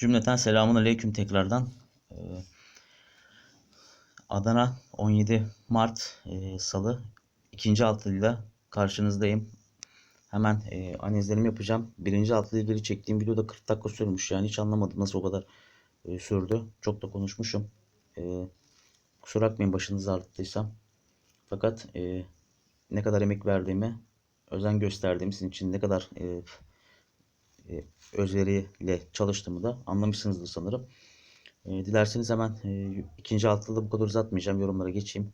Cümleten selamun aleyküm tekrardan. Ee, Adana 17 Mart e, Salı ikinci altılıyla karşınızdayım. Hemen e, analizlerimi yapacağım. Birinci altılıyla ilgili çektiğim videoda 40 dakika sürmüş. Yani hiç anlamadım nasıl o kadar e, sürdü. Çok da konuşmuşum. E, kusura bakmayın başınızı ağrıttıysam. Fakat e, ne kadar emek verdiğimi, özen gösterdiğim için ne kadar e, e, özveriyle çalıştığımı da anlamışsınızdır sanırım. E, dilerseniz hemen e, ikinci altılıda bu kadar uzatmayacağım. Yorumlara geçeyim.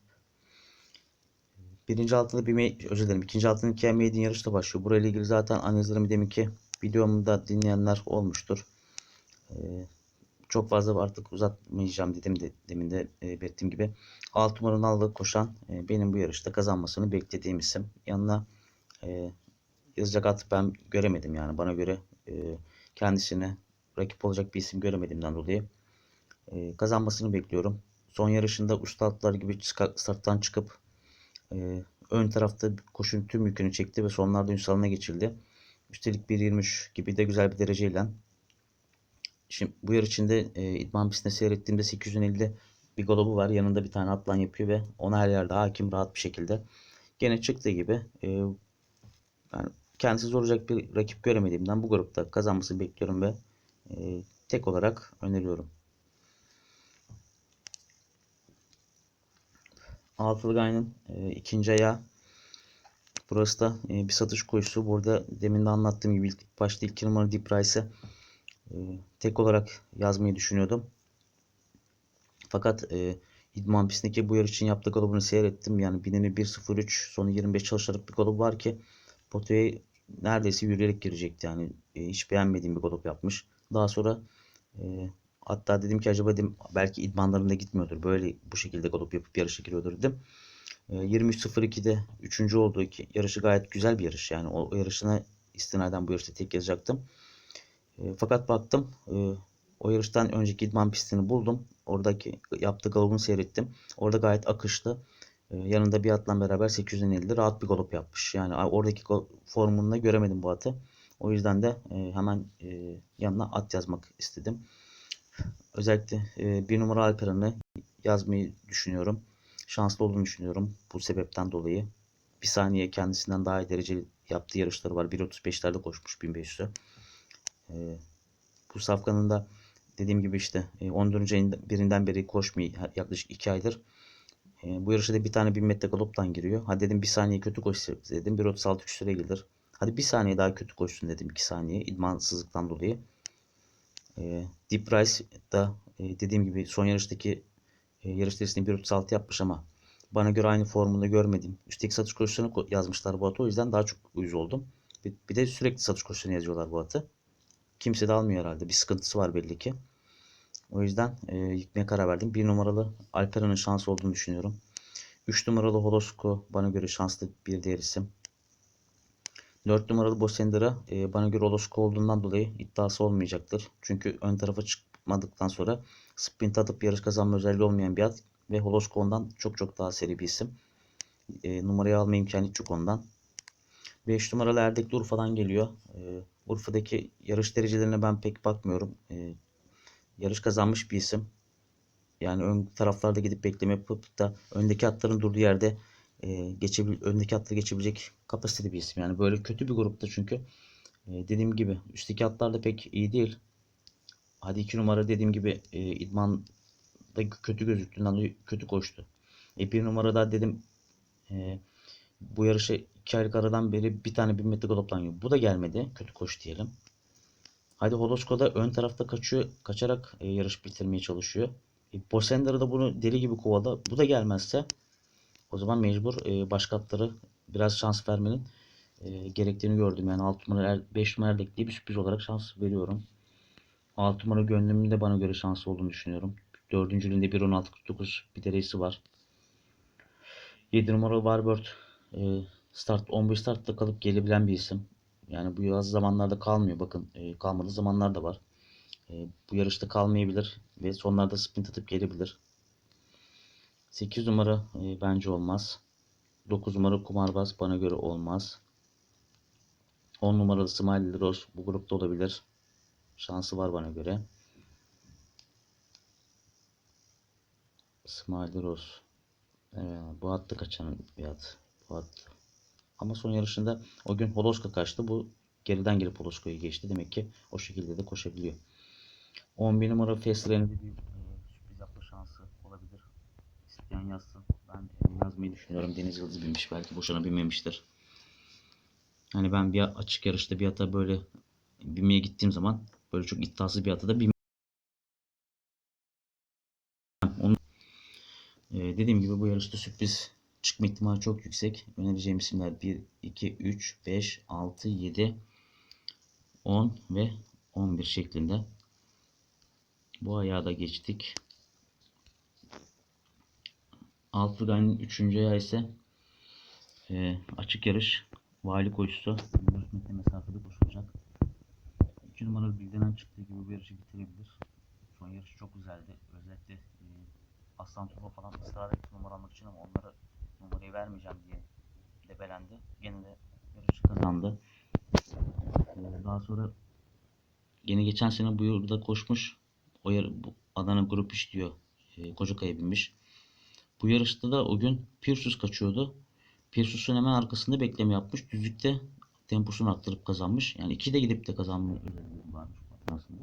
Birinci altılı bir özür dilerim. İkinci altının iki maiden yarışta başlıyor. Burayla ilgili zaten analizlerimi deminki videomda dinleyenler olmuştur. E, çok fazla artık uzatmayacağım dedim de demin de e, belirttiğim gibi. 6 numaralı koşan e, benim bu yarışta kazanmasını beklediğim isim. Yanına e, yazacak at ben göremedim yani bana göre e, kendisine rakip olacak bir isim göremediğimden dolayı e, kazanmasını bekliyorum. Son yarışında usta atlar gibi starttan çıkıp e, ön tarafta koşun tüm yükünü çekti ve sonlarda Ünsal'ına geçildi. Üstelik 1.23 gibi de güzel bir dereceyle. Şimdi bu yarış içinde e, idman pistinde seyrettiğimde 850'de bir galobu var. Yanında bir tane atlan yapıyor ve ona her yerde hakim rahat bir şekilde. Gene çıktığı gibi e, yani kendisi zorlayacak bir rakip göremediğimden bu grupta kazanmasını bekliyorum ve e, tek olarak öneriyorum. Altılı Gayn'ın e, ikinci ayağı. Burası da e, bir satış koşusu. Burada demin de anlattığım gibi ilk başta iki numara Deep Price'ı e, tek olarak yazmayı düşünüyordum. Fakat e, idman pistindeki bu yarış için yaptığı golubunu seyrettim. Yani binini 1.03 sonu 25 çalışarak bir golub var ki potaya neredeyse yürüyerek girecekti. Yani e, hiç beğenmediğim bir golub yapmış. Daha sonra e, hatta dedim ki acaba dedim belki idmanlarında gitmiyordur. Böyle bu şekilde golub yapıp yarışa giriyordur dedim. E, 23.02'de 3. olduğu ki yarışı gayet güzel bir yarış. Yani o, o yarışına istinaden bu yarışta tek yazacaktım. E, fakat baktım e, o yarıştan önceki idman pistini buldum. Oradaki yaptığı galopunu seyrettim. Orada gayet akışlı. E, yanında bir atla beraber 850'de rahat bir galop yapmış. Yani oradaki formunda göremedim bu atı. O yüzden de e, hemen e, yanına at yazmak istedim. Özellikle e, bir numara Alperen'i yazmayı düşünüyorum. Şanslı olduğunu düşünüyorum bu sebepten dolayı. Bir saniye kendisinden daha iyi dereceli yaptığı yarışları var. 1.35'lerde koşmuş 1500'ü. E, bu safkanın da dediğim gibi işte e, 14. ayın birinden beri koşmuyor yaklaşık 2 aydır. E, bu yarışa da bir tane 1000 metre galoptan giriyor. Hadi dedim bir saniye kötü koşsa dedim 1.36 küsüre gelir. Hadi bir saniye daha kötü koşsun dedim 2 saniye idmansızlıktan dolayı. E, Deep Price da e, dediğim gibi son yarıştaki e, yarış derisini 1.36 yapmış ama bana göre aynı formunda görmedim. Üstelik satış koşusunu ko- yazmışlar bu atı. O yüzden daha çok uyuz oldum. Bir, bir de sürekli satış koşusunu yazıyorlar bu atı. Kimse de almıyor herhalde. Bir sıkıntısı var belli ki. O yüzden e, yıkmaya karar verdim. Bir numaralı Alperen'in şansı olduğunu düşünüyorum. 3 numaralı Holosko bana göre şanslı bir diğer isim. 4 numaralı Bosendera e, bana göre Holosko olduğundan dolayı iddiası olmayacaktır. Çünkü ön tarafa çıkmadıktan sonra sprint atıp yarış kazanma özelliği olmayan bir at ve Holosko ondan çok çok daha seri bir isim. E, numarayı alma imkanı hiç yok ondan. 5 numaralı Erdekli Urfa'dan geliyor. E, Urfa'daki yarış derecelerine ben pek bakmıyorum. E, yarış kazanmış bir isim. Yani ön taraflarda gidip bekleme yapıp da öndeki atların durduğu yerde e, geçebil öndeki atları geçebilecek kapasiteli bir isim. Yani böyle kötü bir grupta çünkü e, dediğim gibi üstteki atlar da pek iyi değil. Hadi iki numara dediğim gibi e, idmanda kötü gözüktüğünden kötü koştu. E, bir numarada dedim e, bu yarışa iki aylık aradan beri bir tane bir metre galoptan yiyor. Bu da gelmedi. Kötü koş diyelim. Hadi Holosko'da ön tarafta kaçıyor, kaçarak e, yarış bitirmeye çalışıyor. E, Bosender'ı da bunu deli gibi kovaladı. Bu da gelmezse o zaman mecbur e, başka atları biraz şans vermenin e, gerektiğini gördüm. Yani 6 numara, 5 numara Erdekli'ye bir sürpriz olarak şans veriyorum. 6 numara gönlümün de bana göre şanslı olduğunu düşünüyorum. Dördüncülüğünde 1.16.49 bir derecesi var. 7 numaralı Warbird e, start 11 startta kalıp gelebilen bir isim. Yani bu yaz zamanlarda kalmıyor. Bakın e, kalmadığı zamanlar da var. E, bu yarışta kalmayabilir ve sonlarda sprint atıp gelebilir. 8 numara e, bence olmaz. 9 numara kumarbaz bana göre olmaz. 10 numaralı Smiley Rose bu grupta olabilir. Şansı var bana göre. Smiley Rose. Evet, bu hattı kaçan bir hat. Bu hattı. Ama son yarışında o gün Holoska kaçtı. Bu geriden gelip Holoska'yı geçti. Demek ki o şekilde de koşabiliyor. 11 numara Lane'de bir e, sürpriz yapma şansı olabilir. İsteyen yazsın. Ben yazmayı düşünüyorum. Deniz Yıldız binmiş. Belki boşuna binmemiştir. Hani ben bir açık yarışta bir ata böyle binmeye gittiğim zaman böyle çok iddiasız bir ata da bin onu Ee, dediğim gibi bu yarışta sürpriz çıkma ihtimali çok yüksek. Önereceğim isimler 1, 2, 3, 5, 6, 7, 10 ve 11 şeklinde. Bu ayağı da geçtik. Altıgan'ın 3. ayağı ise e, açık yarış vali koşusu 24 metre mesafede koşulacak. 2 numaralı bildiğinden çıktığı gibi bu yarışı bitirebilir. Son yarış çok güzeldi. Özellikle e, Aslan Turbo falan ısrar etti numara almak için ama numarayı vermeyeceğim diye debelendi. Gene de yarışı kazandı. E, daha sonra yine geçen sene bu yılda koşmuş. O yer, bu Adana Grup iş diyor. E, Kocakaya binmiş. Bu yarışta da o gün Pirsus kaçıyordu. Pirsus'un hemen arkasında bekleme yapmış. Düzlükte temposunu arttırıp kazanmış. Yani iki de gidip de kazanma özelliği varmış aslında.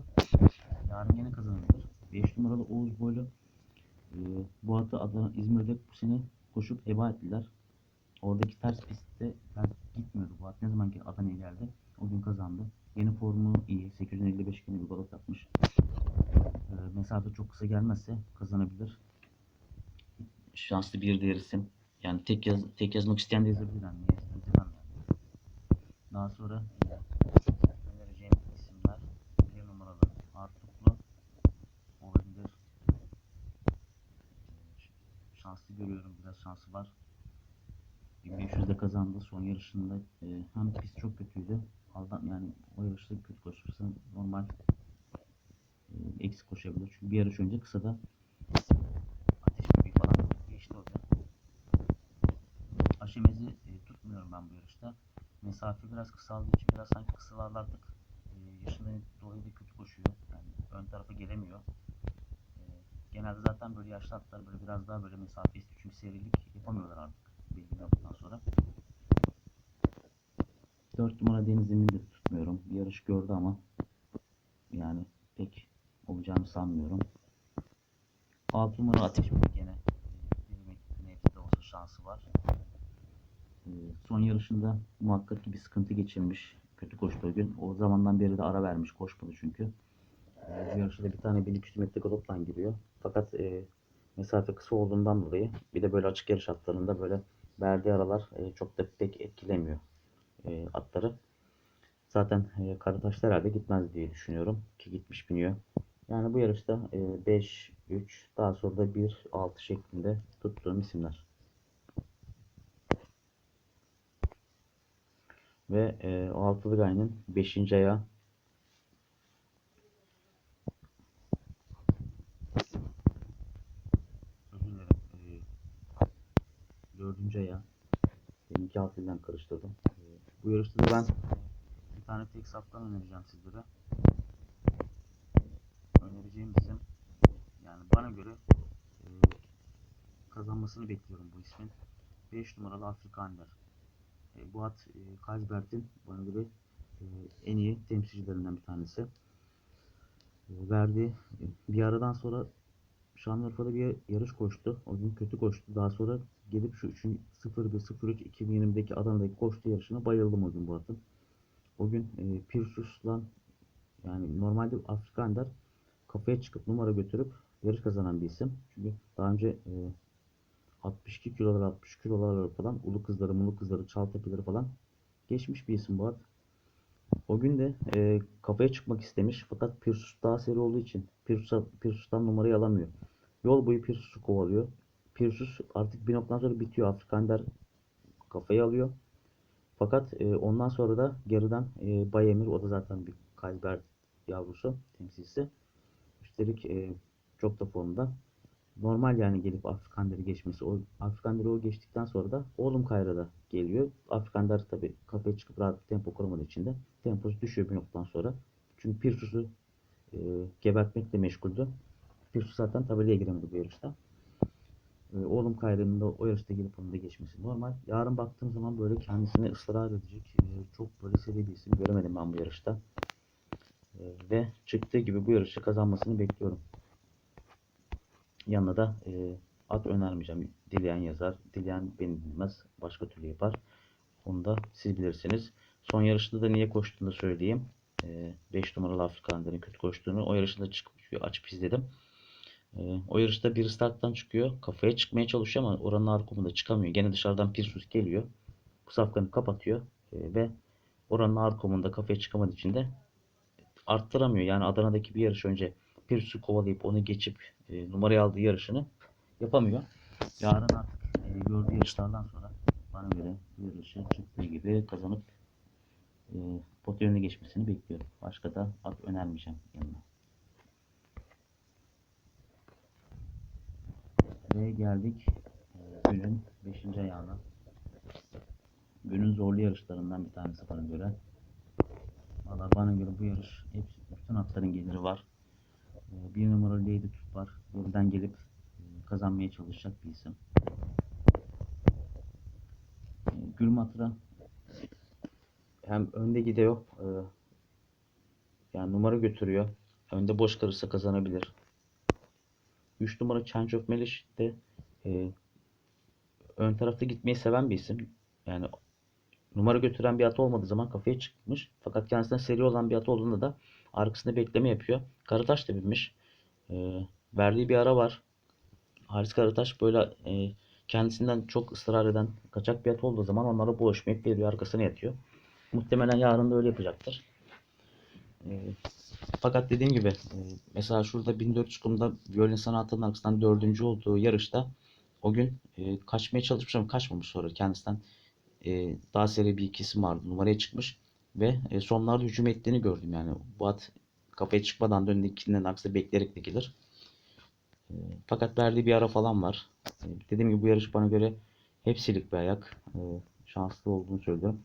Yarın yine kazanabilir. 5 numaralı Oğuz Boylu e, bu atı Adana, İzmir'de bu sene koşup heba ettiler. Oradaki ters pistte ters gitmiyordu bu. Ne zaman ki Adana'ya geldi o gün kazandı. Yeni formu iyi. 855 günü bir gol atmış. E, mesafe çok kısa gelmezse kazanabilir. Şanslı bir diğer. Yani tek yaz tek yazmak isteyen de yazabilir. Yani. Daha sonra e, önereceğim isimler bir numaralı Artuklu olabilir. E, Şanslı görüyorum. Biraz şansı var. 1500'de kazandı. Son yarışında e, hem pist çok kötüydü. Aldan yani o yarışta kötü koşursa normal e, eksik koşabilir. Çünkü bir yarış önce kısada ateş böceği falan geçti orada. Aşemezi e, tutmuyorum ben bu yarışta. Mesafe biraz kısaldığı için biraz sanki kısalarlardık. E, yaşından dolayı da kötü koşuyor. Yani ön tarafa gelemiyor. E, zaten böyle yaşlı atlar böyle biraz daha böyle mesafe istiyor. Çünkü seyirlik yapamıyorlar artık. Belli noktadan sonra. 4 numara Deniz Emin'i de tutmuyorum. Yarış gördü ama yani pek olacağını sanmıyorum. 6 numara Ateş gene bir nebze de olsa şansı var. Ee, Son yarışında muhakkak ki bir sıkıntı geçirmiş. Kötü koştu o gün. O zamandan beri de ara vermiş. Koşmadı çünkü. Ee, Bu yarışta da bir tane 1200 metre galopla giriyor. Fakat e, mesafe kısa olduğundan dolayı bir de böyle açık yarış atlarında böyle verdiği aralar e, çok da pek etkilemiyor e, atları. Zaten e, Karataş'ta herhalde gitmez diye düşünüyorum. Ki gitmiş biniyor. Yani bu yarışta e, 5, 3, daha sonra da 1, 6 şeklinde tuttuğum isimler. Ve e, o altılı gayenin 5. ayağı Özür dilerim. E, dördüncü ayağı. Benimki altıyla karıştırdım. E, bu yarışta da ben bir tane tek saptan önereceğim sizlere. Önereceğim isim yani bana göre e, kazanmasını bekliyorum bu ismin. 5 numaralı Afrikaner. E, bu at e, Kaysbert'in bana göre e, en iyi temsilcilerinden bir tanesi. E, verdiği e, bir aradan sonra Şanlıurfa'da bir yarış koştu. O gün kötü koştu. Daha sonra gelip şu 3. 01 03 2020'deki Adana'daki koştu yarışına bayıldım o gün bu atın. O gün e, Pirsus'la yani normalde Afrikaner kafaya çıkıp numara götürüp yarış kazanan bir isim. Çünkü daha önce e, 62 kilolar 60 kilolar falan ulu kızları mulu kızları çaltepeleri falan geçmiş bir isim bu at. O gün de e, kafaya çıkmak istemiş fakat Pirsus daha seri olduğu için Pirsus'a, Pirsus'tan numarayı alamıyor. Yol boyu Pirsus'u kovalıyor. Pirsus artık bir noktadan sonra bitiyor. Afrikander kafayı alıyor. Fakat e, ondan sonra da geriden e, Bayemir o da zaten bir Kaysbert yavrusu temsilcisi. Üstelik e, çok da formda. Normal yani gelip Afrikander'i geçmesi. O Afrikander'i o geçtikten sonra da oğlum Kayra'da geliyor. Afrikander tabi kafaya çıkıp rahat bir tempo kuramadığı için de temposu düşüyor bir noktadan sonra. Çünkü Pirsus'u e, gebertmekle meşguldü. Pirsus zaten tabelaya giremedi bu yarışta. e, oğlum kayrında o yarışta gelip onu da geçmesi normal. Yarın baktığım zaman böyle kendisine ısrar edecek e, çok böyle seri bir isim göremedim ben bu yarışta. E, ve çıktığı gibi bu yarışı kazanmasını bekliyorum. Yanına da e, at önermeyeceğim. Dileyen yazar, dileyen beni bilmez. Başka türlü yapar. Onu da siz bilirsiniz. Son yarışta da niye koştuğunu söyleyeyim. 5 numaralı Afrika Ander'in kötü koştuğunu. O yarışında çıkıp açıp izledim. E, o yarışta bir starttan çıkıyor. Kafaya çıkmaya çalışıyor ama oranın arkumunda çıkamıyor. Gene dışarıdan Pirsus geliyor. Bu safkanı kapatıyor. E, ve oranın arkumunda kafaya çıkamadığı için de arttıramıyor. Yani Adana'daki bir yarış önce Pirsus'u kovalayıp onu geçip e, numarayı aldığı yarışını yapamıyor. Yarın artık e, gördüğü yarışlardan sonra bana göre bu yarışı çıktığı gibi kazanıp e, pot önüne geçmesini bekliyorum. Başka da at önermeyeceğim yanına. Ve geldik e, günün 5. ayağına. Günün zorlu yarışlarından bir tanesi bana göre. Valla bana göre bu yarış hepsi, bütün atların geliri var. E, bir numaralı Lady Tut var. Buradan gelip e, kazanmaya çalışacak bir isim. E, Gülmatra hem önde gidiyor e, yani numara götürüyor. Önde boş kalırsa kazanabilir. 3 numara Change of Melish de e, ön tarafta gitmeyi seven bir isim. Yani numara götüren bir at olmadığı zaman kafaya çıkmış. Fakat kendisinden seri olan bir at olduğunda da arkasında bekleme yapıyor. Karataş da binmiş. E, verdiği bir ara var. Haris Karataş böyle e, kendisinden çok ısrar eden kaçak bir at olduğu zaman onlara boğuşmayıp veriyor arkasına yatıyor. Muhtemelen yarın da öyle yapacaktır. E, fakat dediğim gibi e, mesela şurada 1400 kumda violin sanatının arkasından dördüncü olduğu yarışta o gün e, kaçmaya çalışmış ama kaçmamış sonra kendisinden e, daha seri bir iki isim vardı. Numaraya çıkmış ve e, sonlarda hücum ettiğini gördüm yani. Bu at kafaya çıkmadan da önündekinden aksine bekleyerek de gelir. E, fakat verdiği bir ara falan var. E, dediğim gibi bu yarış bana göre hepsilik bir ayak. E, şanslı olduğunu söylüyorum.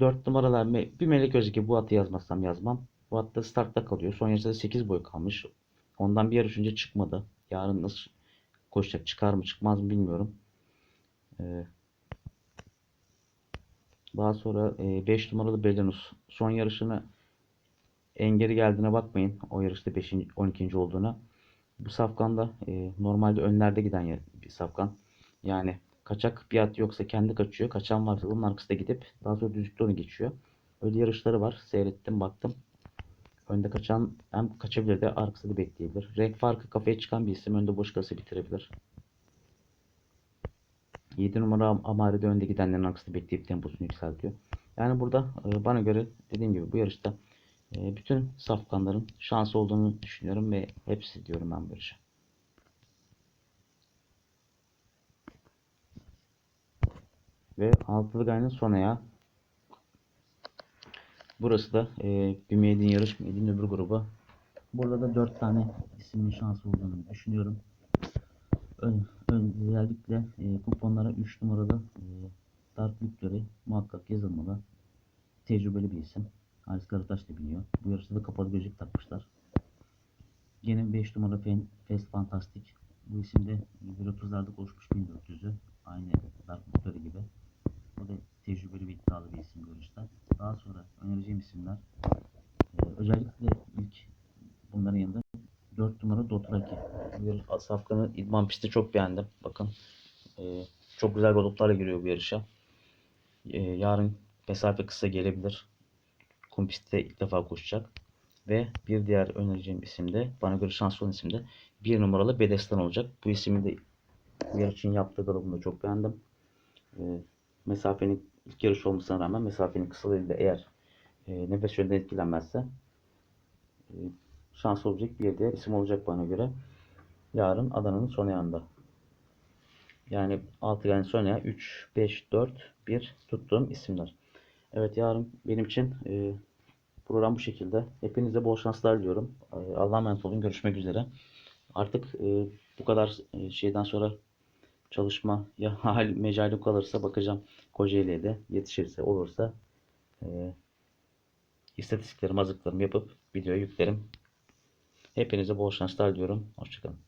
4 numaralar bir melek özü bu atı yazmazsam yazmam. Bu hatta startta kalıyor. Son yarışta 8 boy kalmış. Ondan bir yarış önce çıkmadı. Yarın nasıl koşacak? Çıkar mı çıkmaz mı bilmiyorum. Daha sonra 5 numaralı Belenus. Son yarışını engeli geldiğine bakmayın. O yarışta 5. 12. olduğuna. Bu safkanda e, normalde önlerde giden bir safkan. Yani kaçak bir at yoksa kendi kaçıyor. Kaçan varsa onun arkasında gidip daha sonra düzlükte onu geçiyor. Öyle yarışları var. Seyrettim baktım. Önde kaçan hem kaçabilir de arkasında bekleyebilir. Renk farkı kafaya çıkan bir isim önde boş kalırsa bitirebilir. 7 numara Am- Amari'de önde gidenlerin arkasında bekleyip temposunu yükseltiyor. Yani burada e, bana göre dediğim gibi bu yarışta e, bütün safkanların şansı olduğunu düşünüyorum ve hepsi diyorum ben bu yarışa. Ve altılı gayrının son ayağı. Burası da e, bir yarış maiden öbür grubu. Burada da 4 tane isimli şansı olduğunu düşünüyorum. Ön, özellikle e, kuponlara 3 numaralı e, Dark Victory muhakkak yazılmalı. Tecrübeli bir isim. Halis Karataş da biliyor. Bu yarışta da kapalı gözlük takmışlar. Yine 5 numara Fen, Fast Fantastic. Bu isim de 1.30'larda koşmuş 1400'ü. Aynı Dark Victory gibi. O da tecrübeli bir iddialı bir isim görüşte. Daha sonra önereceğim isimler e, özellikle ilk bunların yanında 4 numara Dotraki. Bu yarış Safkan'ın idman pisti çok beğendim. Bakın e, çok güzel rodoplarla giriyor bu yarışa. E, yarın mesafe kısa gelebilir. Kum pistte ilk defa koşacak. Ve bir diğer önereceğim isim de bana göre şanslı olan isim de 1 numaralı Bedestan olacak. Bu ismi de bu yarış için yaptığı grubunda çok beğendim. E, mesafenin ilk yarış olmasına rağmen mesafenin kısalığıyla eğer e, nefes yönünden etkilenmezse e, şanslı olacak bir diğer isim olacak bana göre. Yarın Adana'nın son ayağında. Yani altıgen son ayağı 3, 5, 4, 1 tuttuğum isimler. Evet yarın benim için e, program bu şekilde. Hepinize bol şanslar diliyorum. E, Allah'a emanet olun. Görüşmek üzere. Artık e, bu kadar e, şeyden sonra çalışma ya hal mecali kalırsa bakacağım Kocaeli'ye yetişirse olursa e, istatistiklerimi hazırlıklarımı yapıp videoya yüklerim. Hepinize bol şanslar diliyorum. Hoşçakalın.